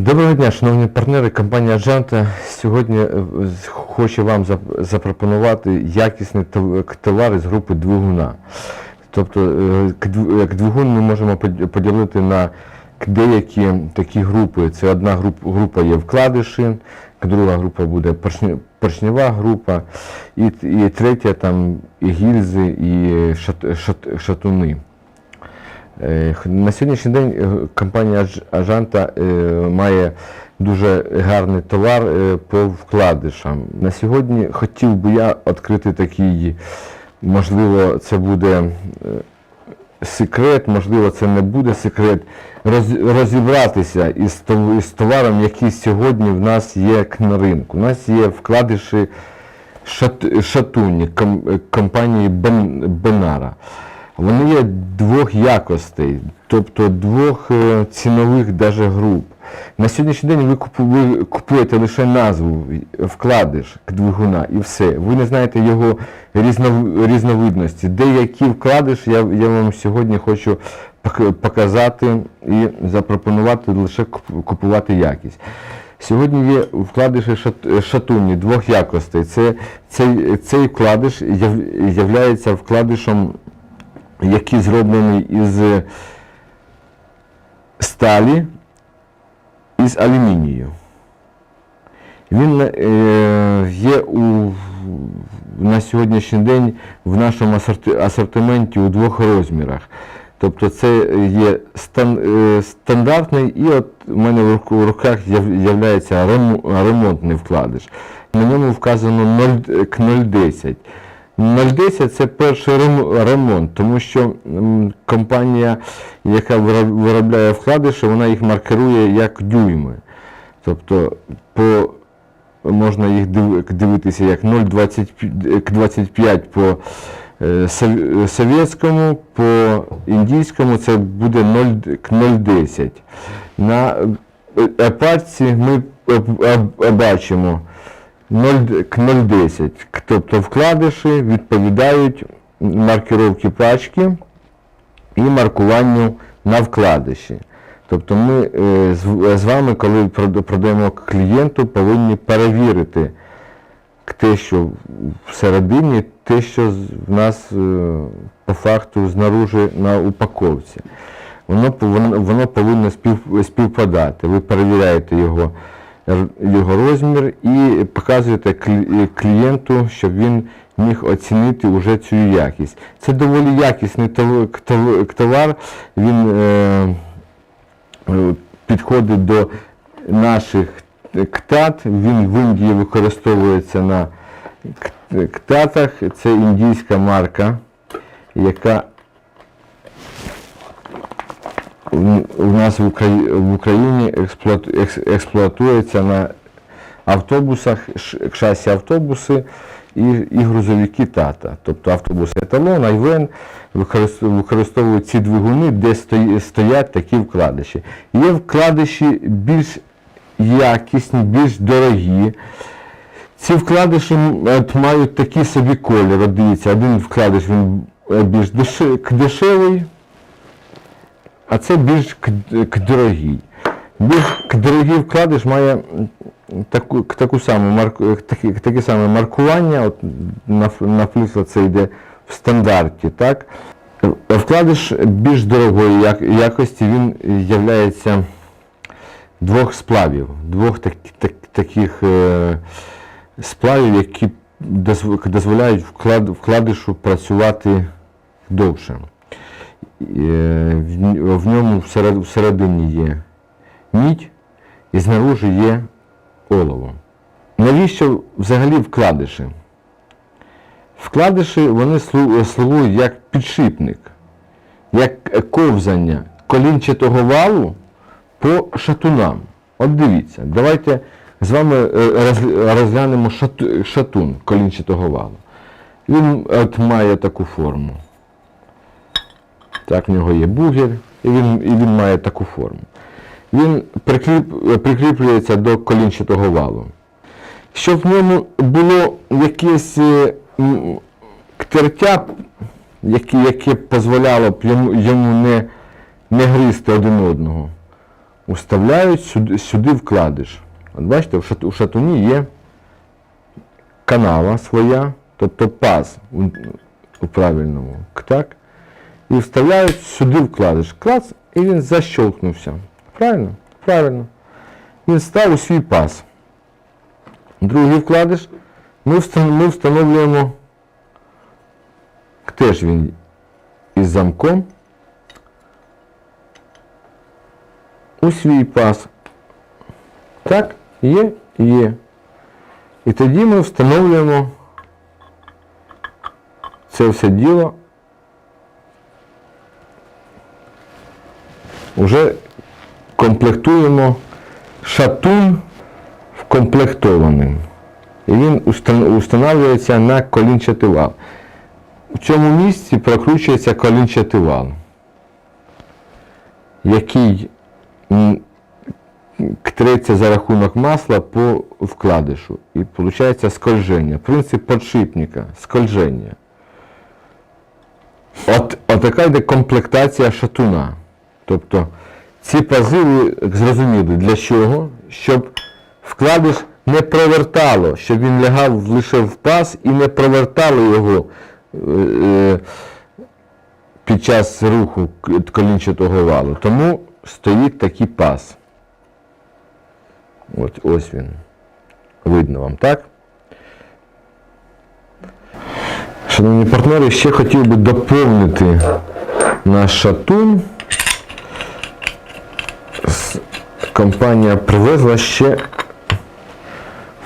Доброго дня, шановні партнери. Компанія Аджанта сьогодні е, з- хоче вам запропонувати якісний тов- товар із групи двигуна. Тобто е, як двигун ми можемо поділити на деякі такі групи. Це одна група, є вкладиші, друга група буде поршнева група, і, і третя там і гільзи, і шат, шат, шатуни. На сьогоднішній день е, компанія Ажанта е, має дуже гарний товар е, по вкладишам. На сьогодні хотів би я відкрити такий, можливо, це буде секрет, можливо, це не буде секрет, розібратися із, товаром, який сьогодні в нас є на ринку. У нас є вкладиші шат, шатуні компанії Бен, Бенара. Вони є двох якостей, тобто двох е, цінових даже груп. На сьогоднішній день ви, купу- ви купуєте лише назву, вкладиш двигуна і все. Ви не знаєте його різнов, різновидності. Деякі вкладиш я, я вам сьогодні хочу показати і запропонувати лише купувати якість. Сьогодні є вкладиші шат- шатуні двох якостей. Це, цей, цей вкладиш яв- являється вкладишем який зроблений із е, сталі із алюмінію. Він е, є у, на сьогоднішній день в нашому асортименті у двох розмірах. Тобто це є е, стандартний і от у мене в руках являється ремонтний вкладиш. На ньому вказано 0, к 0,10. 0,10 це перший ремонт, тому що компанія, яка виробляє вкладиші, вона їх маркерує як дюйми. Тобто по, можна їх дивитися як 0,25 по е, совєтському, по індійському це буде к 0,10. На е, епарці ми об- об- бачимо 0, к 0,10. Тобто вкладиші відповідають маркировці пачки і маркуванню на вкладиші. Тобто ми е, з, вами, коли продаємо клієнту, повинні перевірити те, що всередині, те, що в нас е, по факту знаружи на упаковці. Воно, воно повинно спів, співпадати. Ви перевіряєте його, його розмір і показуєте клієнту, щоб він міг оцінити вже цю якість. Це доволі якісний тов- тов- товар. Він е, е, підходить до наших ктат. Він в Індії використовується на ктатах. Це індійська марка, яка в- у нас в Украї- в Україні експлуат- експлуатується на автобусах, шасі автобуси і, і грузовики тата. Тобто автобус еталон, айвен використовують ці двигуни, де стоять такі вкладиші. Є вкладиші більш якісні, більш дорогі. Ці вкладиші от, мають такий собі. От Дивіться, один вкладиш він е, більш деше- дешевий, а це більш к, дорогий. Більш к вкладиш має таку, таку саму марку, таке саме маркування. От, нап- наприклад, це йде в стандарті. Так? Вкладиш більш дорогої якості, він являється двох сплавів, двох так, так, таких е, сплавів, які дозволяють вклад, вкладишу працювати довше. Е, В, ньому всеред, всередині є мідь і знаружи є олово. Навіщо взагалі вкладиші? Вкладиші вони слугують як підшипник, як ковзання колінчатого валу по шатунам. От дивіться, давайте з вами е, розглянемо шату- шатун колінчатого валу. Він от має таку форму. Так, в нього є бугір, і він, і він має таку форму. Він прикріп, прикріплюється до колінчатого валу. Щоб в ньому було якесь е, м, тертя, яке, яке дозволяло б йому, йому не, не гризти один одного. вставляють сюди, сюди вкладиш. От бачите, у шатуні є канава своя, тобто паз у, у правильному. Так? І вставляють сюди вкладиш. Клац, і він защолкнувся. Правильно? Правильно. Він став у свій паз. Другий вкладиш. Ми, встан- ми встановлюємо теж він із замком у свій паз. Так, є, є. І тоді ми встановлюємо це все діло уже комплектуємо шатун вкомплектованим. І він устан- устанавливається на колінчатий вал. У цьому місці прокручується колінчатий вал, який ктреться за рахунок масла по вкладишу. І виходить скольження. Принцип подшипника скольження. От, отака йде комплектація шатуна. Тобто ці пази ви зрозуміли для чого? Щоб вкладиш не провертало, щоб він лягав лише в паз і не провертало його е, е, під час руху колінчатого валу. Тому стоїть такий паз. От, ось він. Видно вам, так? Шановні партнери, ще хотів би доповнити наш шатун. С- Компанія привезла ще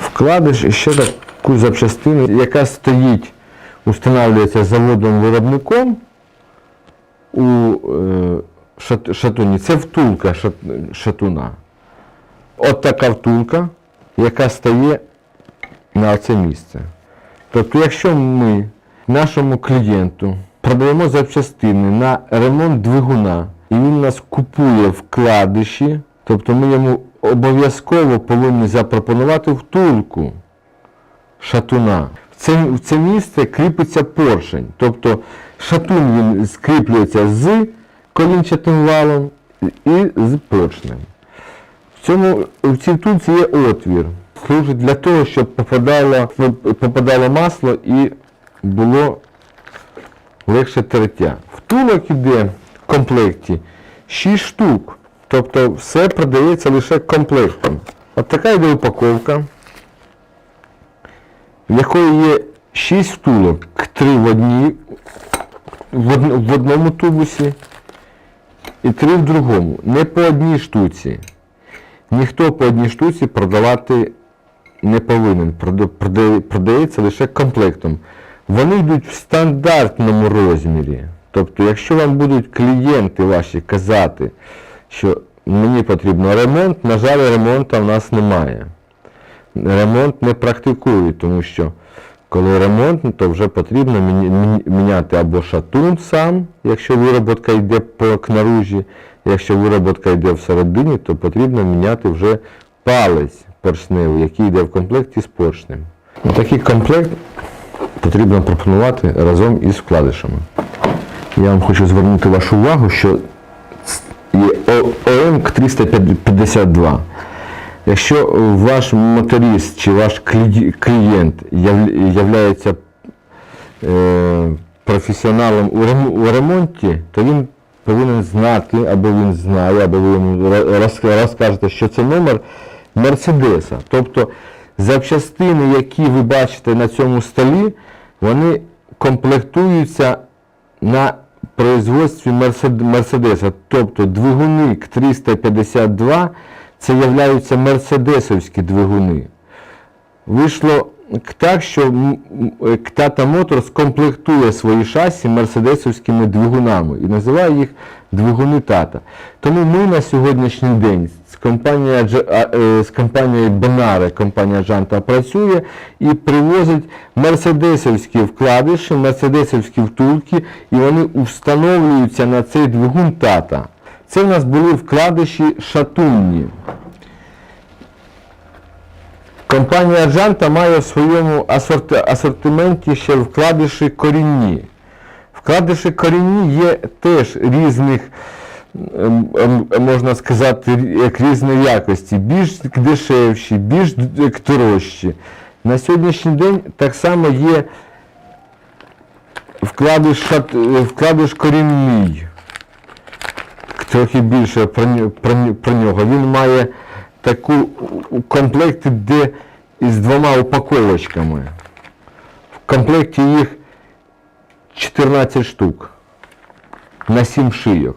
вкладиш і ще таку запчастину, яка стоїть, устанавливається заводом-виробником у е, шатуні. Це втулка шат- шатуна. От така втулка, яка стає на це місце. Тобто, якщо ми нашому клієнту продаємо запчастини на ремонт двигуна, і він нас купує вкладиші, тобто ми йому обов'язково повинні запропонувати втулку шатуна. В це, в це місце кріпиться поршень. Тобто шатун він скріплюється з колінчатим валом і з поршнем. В цьому в цій втулці є отвір. Служить для того, щоб попадало, попадало масло і було легше тертя. Втулок іде в комплекті 6 штук. Тобто все продається лише комплектом. От така йде упаковка, в якої є 6 втулок, 3 в одній, в, одному тубусі і 3 в другому. Не по одній штуці. Ніхто по одній штуці продавати не повинен. Прода- прода- Продається лише комплектом. Вони йдуть в стандартному розмірі. Тобто, якщо вам будуть клієнти ваші казати, що мені потрібно ремонт, на жаль, ремонту в нас немає. Ремонт не практикують, тому що коли ремонт, то вже потрібно міняти або шатун сам, якщо вироботка йде по кнаружі, якщо вироботка йде всередині, то потрібно міняти вже палець поршневий, який йде в комплекті з поршнем. Такий комплект потрібно пропонувати разом із вкладишами. Я вам хочу звернути вашу увагу, що 352. Якщо ваш моторист чи ваш клієнт яв- являється е, професіоналом у ремонті, то він повинен знати, або він знає, або ви йому розкажете, що це номер Мерседеса. Тобто запчастини, які ви бачите на цьому столі, вони комплектуються на производстві Мерседеса. Тобто двигуни К352 це являються мерседесовські двигуни. Вийшло так, що м- м- Tata комплектує свої шасі мерседесовськими двигунами і називає їх двигуни Тата. Тому ми на сьогоднішній день з компанією, е, з компанією Бонара, компанія Джанта працює і привозить мерседесовські вкладиші, мерседесовські втулки, і вони встановлюються на цей двигун Тата. Це в нас були вкладиші шатунні. Компанія Джанта має в своєму асортименті ще вкладиші корінні. Вкладиші корінні є теж різних ем, ем, можна сказати, різної якості, більш дешевші, більш дорожчі. На сьогоднішній день так само є вкладиш, вкладиш корінний. Трохи більше про, про, про нього. Він має таку у де із двома упаковочками. В комплекті їх 14 штук на 7 шийок.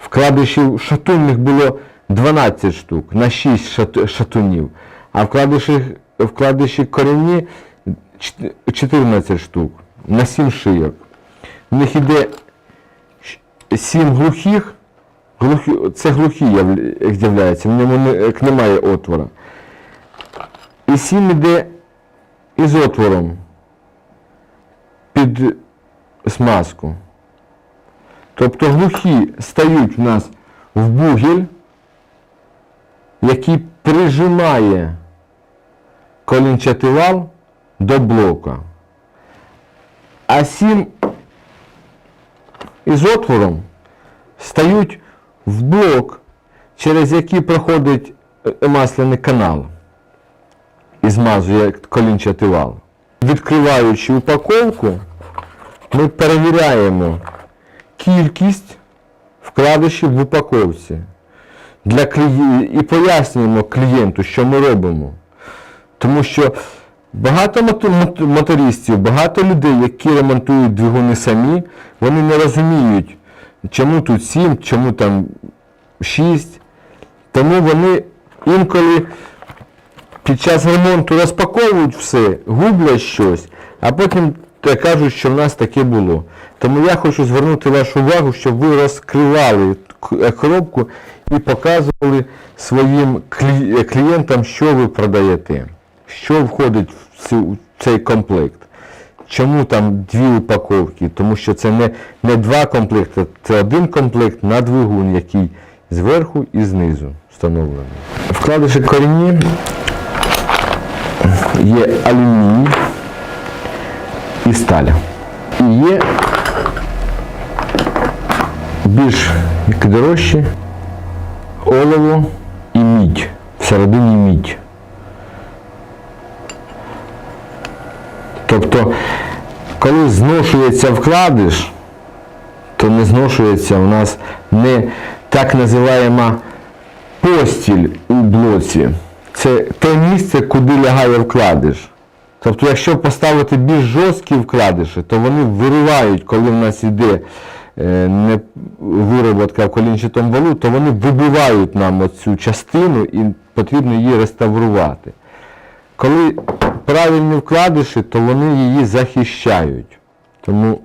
Вкладишів шатунних було 12 штук на 6 шат- шатунів, а вкладиші, вкладиші корінні 14 штук на 7 шийок. В них іде 7 глухих, глухі, це глухі яв- з'являються, в ньому не- немає отвора. І 7 іде із отвором під смазку. Тобто глухі стають в нас в бугель, який прижимає колінчатий вал до блока. А сім із отвором стають в блок, через який проходить е, масляний канал і змазує колінчатий вал. Відкриваючи упаковку, ми перевіряємо кількість вкладишів в упаковці для клі... і пояснюємо клієнту, що ми робимо. Тому що багато мото- мото- мотористів, багато людей, які ремонтують двигуни самі, вони не розуміють, чому тут 7, чому там 6. Тому вони інколи під час ремонту розпаковують все, гублять щось, а потім кажуть, що в нас таке було. Тому я хочу звернути вашу увагу, щоб ви розкривали е, коробку і показували своїм е, клієнтам, що ви продаєте, що входить в цей комплект. Чому там дві упаковки? Тому що це не, не два комплекти, це один комплект на двигун, який зверху і знизу встановлений. Вкладиші корінні є алюміній і сталь. І є більш дорожчі олово і мідь. Всередині мідь. Тобто, коли зношується вкладиш, то не зношується у нас не так називаємо постіль у блоці. Це те місце, куди лягає вкладиш. Тобто, якщо поставити більш жорсткі вкладиші, то вони виривають, коли в нас іде е, не в колінчатому валу, то вони вибивають нам оцю частину і потрібно її реставрувати. Коли правильні вкладиші, то вони її захищають. Тому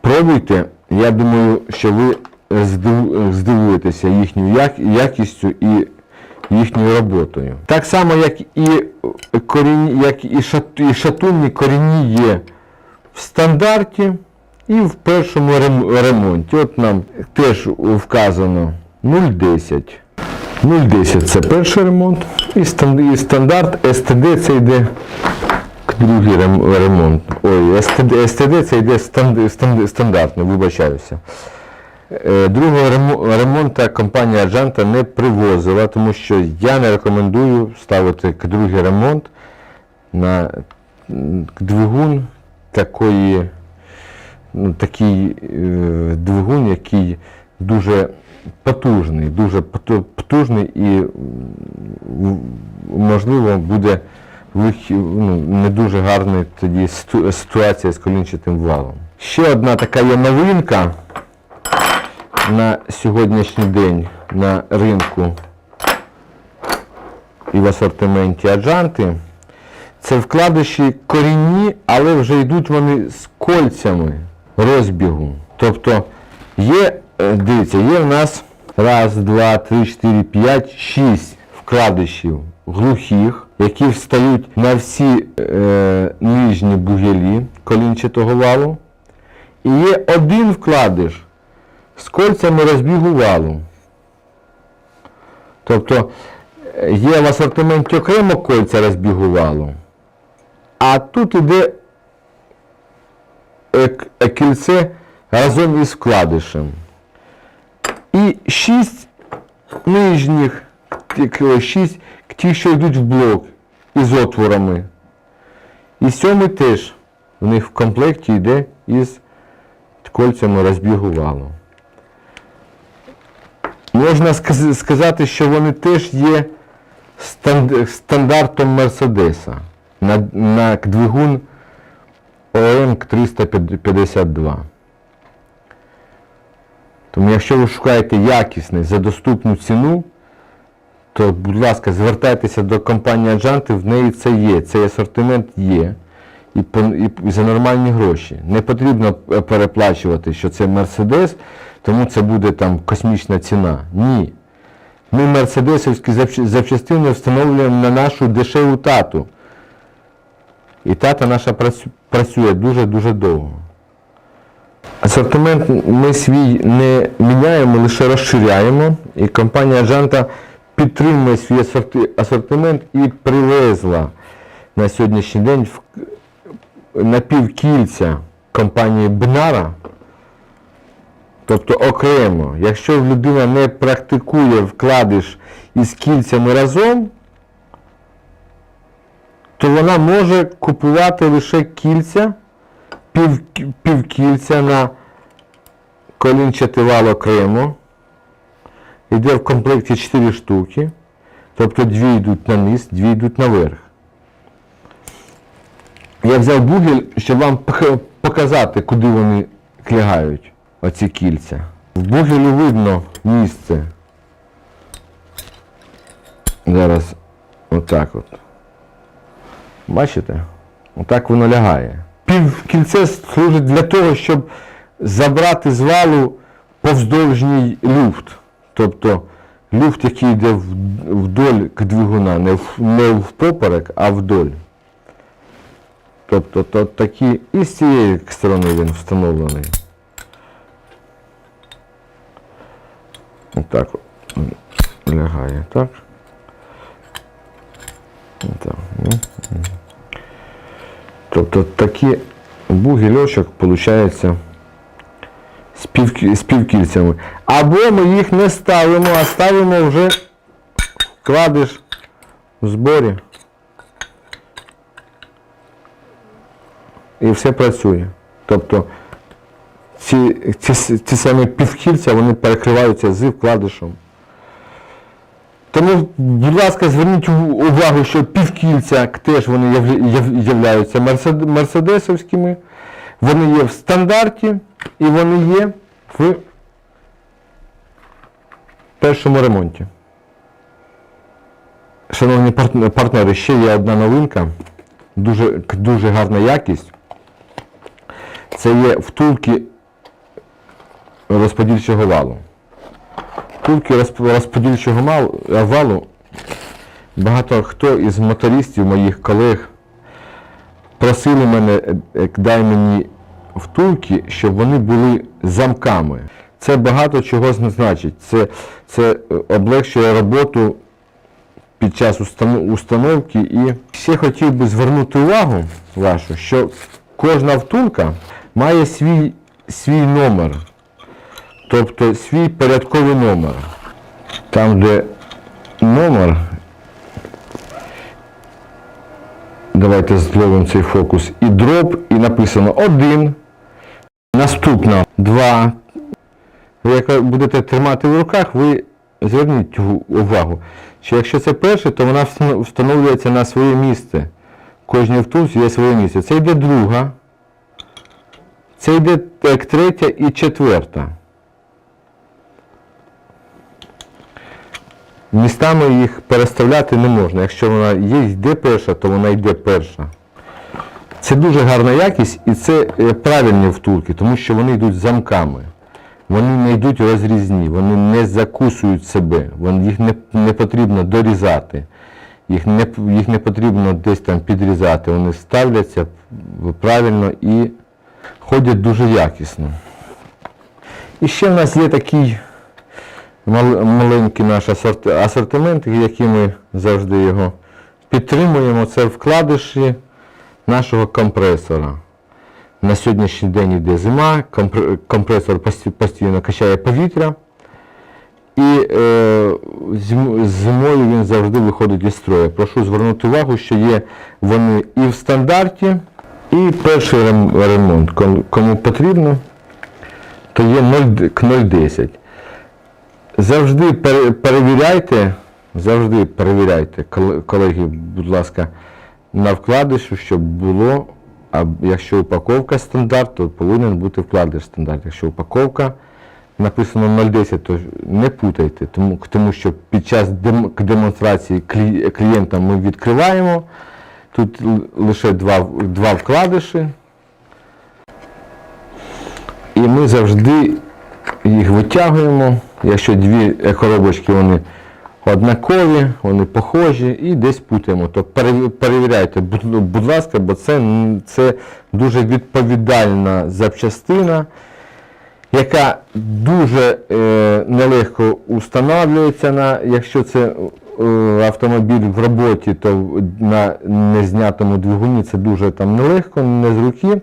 пробуйте, я думаю, що ви здивуєтеся їхньою якістю і їхньою роботою. Так само, як і, корінні, як і, шат, і шатунні корінні є в стандарті і в першому ремонті. От нам теж вказано 0,10. 0,10 це перший ремонт, і стан- і стандарт СТД це йде другий ремонт. Ой, СТД, СТД це йде станд- станд- стандартно, вибачаюся. Е, Другого ремо- ремонту компанія Аджанта не привозила, тому що я не рекомендую ставити другий ремонт на двигун такої, ну, такий е, двигун, який дуже потужний, дуже потужний і можливо буде ну, не дуже гарна тоді ситуація з колінчатим валом. Ще одна така є новинка на сьогоднішній день на ринку і в асортименті аджанти. Це вкладиші корінні, але вже йдуть вони з кольцями розбігу. Тобто є, е, дивіться, є в нас раз, два, три, чотири, п'ять, шість вкладишів глухих, які встають на всі е, нижні бугелі колінчатого валу. І є один вкладиш з кольцями розбігу валу. Тобто е, є в асортименті окремо кольця розбігу валу, а тут іде е, кільце разом із вкладишем. І 6 нижніх, ті- 6 ті, що йдуть в блок із отворами. І сьомий теж в них в комплекті йде із кольцями розбігу валу. Можна сказати, що вони теж є стандартом Мерседеса на, на двигун ОМ 352. Тому якщо ви шукаєте якісний за доступну ціну, то, будь ласка, звертайтеся до компанії Аджанти, в неї це є, цей асортимент є. І, по- і за нормальні гроші. Не потрібно е, переплачувати, що це Мерседес, тому це буде там космічна ціна. Ні. Ми мерседесівські запч- запчастини встановлюємо на нашу дешеву тату. І тата наша працює дуже-дуже довго. Асортимент ми свій не міняємо, лише розширяємо. І компанія Джанта підтримує свій асортимент і привезла на сьогоднішній день напівкільця компанії Бнара, тобто окремо, якщо людина не практикує вкладиш із кільцями разом, то вона може купувати лише кільця, пів, півкільця на колінчатий вал окремо. Йде в комплекті 4 штуки, тобто дві йдуть на низ, дві йдуть наверх. Я взяв бугель, щоб вам показати, куди вони клягають, оці кільця. В бугелю видно місце. Зараз отак от. Бачите? Отак воно лягає. Півкільце служить для того, щоб забрати з валу повздовжній люфт. Тобто люфт, який йде вдоль к двигуна, не, в, не впоперек, а вдоль. Тобто то, такі і з цієї сторони він встановлений. Отак лягає, так? Отак. ну. Тобто такі бугельочок виходить з, півкі- з півкільцями. Або ми їх не ставимо, а ставимо вже вкладиш в зборі. і все працює. Тобто ці, ці, ці самі півкільця вони перекриваються з вкладишем. Тому, будь ласка, зверніть увагу, що півкільця теж вони явля- яв- являються мерседесовськими, вони є в стандарті і вони є в першому ремонті. Шановні партнери, ще є одна новинка, дуже, дуже гарна якість. Це є втулки розподільчого валу. Втулки розподільчого валу багато хто із мотористів, моїх колег, просили мене, е, е, дай мені втулки, щоб вони були замками. Це багато чого значить. Це, це е, облегшує роботу під час установки. І ще хотів би звернути увагу вашу, що кожна втулка має свій, свій номер, тобто свій порядковий номер. Там, де номер, давайте зловимо цей фокус, і дроп, і написано 1, наступна 2. Ви як будете тримати в руках, ви зверніть увагу, що якщо це перше, то вона встановлюється на своє місце. Кожній втулці є своє місце. Це йде друга, це йде третя і четверта. Містами їх переставляти не можна. Якщо вона є, йде перша, то вона йде перша. Це дуже гарна якість і це е, правильні втулки, тому що вони йдуть замками. Вони не йдуть розрізні, вони не закусують себе, їх не, не потрібно дорізати, їх не, їх не потрібно десь там підрізати, вони ставляться правильно і ходять дуже якісно. І ще в нас є такий маленький наш асортимент, який ми завжди його підтримуємо. Це вкладиші нашого компресора. На сьогоднішній день йде зима, компресор постійно качає повітря. І е, зимою він завжди виходить із строю. Прошу звернути увагу, що є вони і в стандарті, і перший ремонт. Кому потрібно, то є 0 к 0,10. Завжди перевіряйте, завжди перевіряйте, колеги, будь ласка, на вкладишу, щоб було, а якщо упаковка стандарт, то повинен бути вкладиш стандарт. Якщо упаковка написано 0,10, то не путайте, тому, тому що під час дем- демонстрації клі- клієнтам ми відкриваємо. Тут лише два, два вкладиші. І ми завжди їх витягуємо. Якщо дві коробочки вони однакові, вони похожі і десь путаємо. То перевіряйте, будь, будь ласка, бо це, це дуже відповідальна запчастина, яка дуже е, нелегко установлюється, на, якщо це е, автомобіль в роботі, то на незнятому двигуні це дуже там нелегко, не з руки.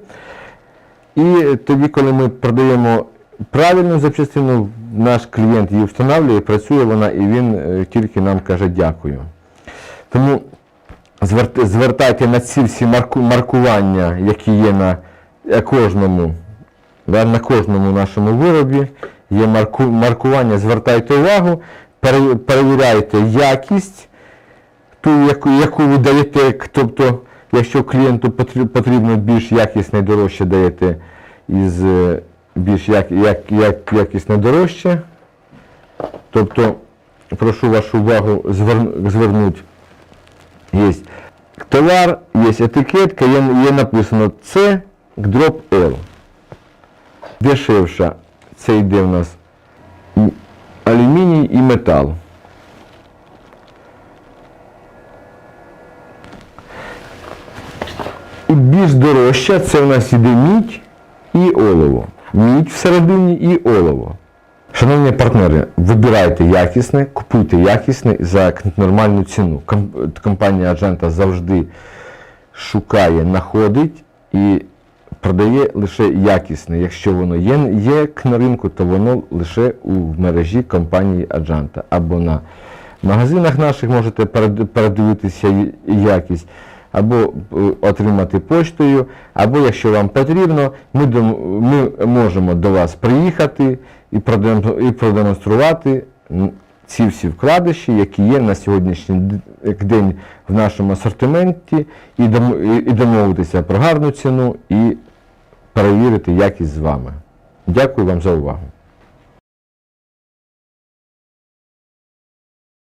І тоді, коли ми продаємо правильну запчастину, наш клієнт її встановлює, працює вона, і він е, тільки нам каже дякую. Тому звертайте на ці всі марку- маркування, які є на е, кожному, на кожному нашому виробі. Є марку, маркування, звертайте увагу, перевіряйте якість ту, яку, яку ви даєте, тобто, якщо клієнту потрібно більш якісне дорожче даєте із е, більш як, як, як, якісне дорожче. Тобто, прошу вашу увагу звернути. Є товар, є етикетка, є, є написано С дроп L. Дешевша. Це йде в нас алюміній і метал. І більш дорожча це в нас іде мідь і олово. Мідь всередині і олово. Шановні партнери, вибирайте якісне, купуйте якісне за нормальну ціну. Компанія Аджента завжди шукає, знаходить і продає лише якісне. Якщо воно є, є на ринку, то воно лише у мережі компанії Аджанта. Або на магазинах наших можете передивитися якість, або е, отримати поштою, або якщо вам потрібно, ми, можемо до вас приїхати і продемонструвати ці всі вкладиші, які є на сьогоднішній день в нашому асортименті, і домовитися про гарну ціну і перевірити якість з вами. Дякую вам за увагу.